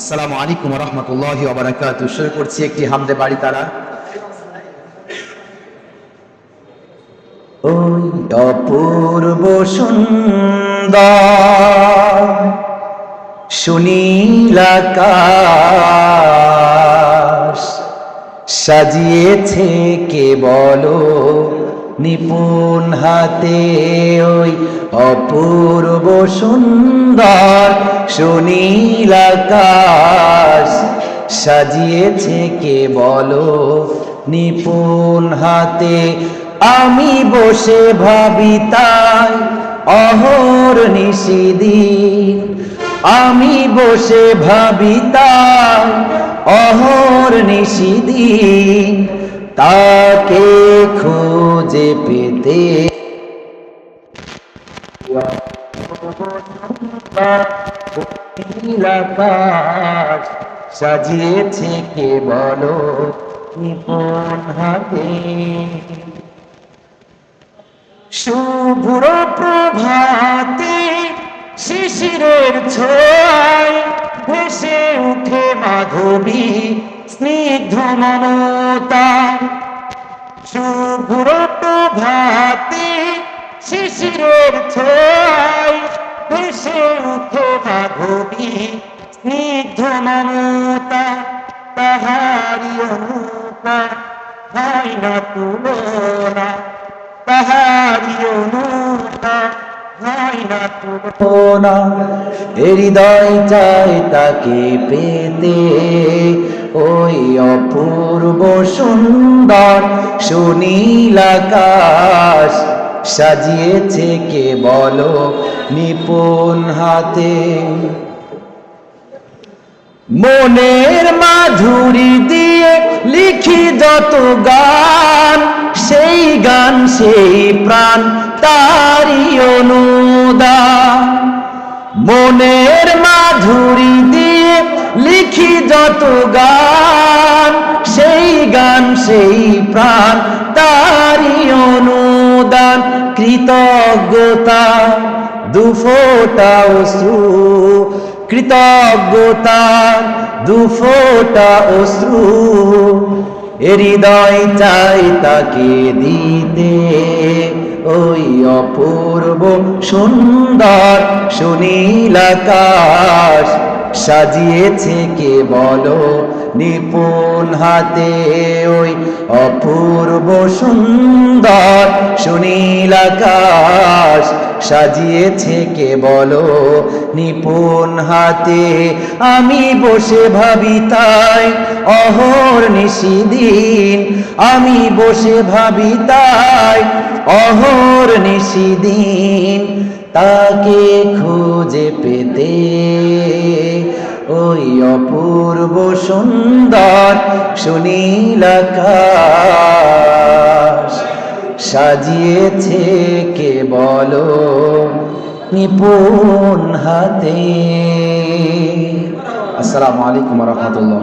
আসসালামু আলাইকুম রহমতুল্লাহ ওবরাকাত শুরু করছি একটি হামদে বাড়ি তারা। ওই অপূর্ব সুন্দর সুনীলাকাশ সাজিয়েছে কে বলো? নিপুণ হাতে ওই অপূর্ব সুন্দর সুনীলাকাশ সাজিয়েছে কে বলো? নিপুণ হাতে আমি বসে ভাবি তাই অহর নিশিদিন আমি বসে ভাবি তাই অহর নিশিদিন তাকে খুঁজে পেতে। সাজিয়েছে কে বলো? হাতে। শুভ্র প্রভাতে শিশিরের ছোঁয়ায় ভেসে উঠে মাধবী স্নিগ্ধ মমতা। শুভ্র প্রভাতে শিশিরের ছোঁয়ায় ভেসে উঠে মাধবী, স্নিগ্ধ মমতা তাহারি অনুপা হয় না তুলনা তাহারি অনুপা না হৃদয় চায় তাকে পেতে ওই অপূর্ব সুন্দর সুনীল আকাশ সাজিয়েছে কে বলো নিপুণ হাতে। মনের মাধুরী দিয়ে লিখি যত গান, সেই গান, সেই প্রাণ তারি অনুদান। মনের মাধুরী দিয়ে লিখি যত গান, সেই গান, সেই প্রাণ তারি অনুদান, কৃতজ্ঞতা দুফোটা অশ্রু, কৃতজ্ঞতা দুফোটা অশ্রু। হৃদয় চাই তাকে দিতে, ওই অপূর্ব সুন্দর সুনীল আকাশ। সাজিয়েছে কে বলো? নিপুণ হাতে ওই অপূর্ব সুন্দর সুনীল আকাশ সাজিয়েছে কে বলো? নিপুণ হাতে আমি বসে ভাবি তাই, অহর নিশিদিন আমি বসে ভাবি তাই, অহর নিশিদিন তাকে খুঁজে ওই অপূর্ব সুন্দর সুনীল সাজিয়েছে কে বলো নিপুণ হাতে। আসসালামু আলাইকুম রহমতুল্লাহ।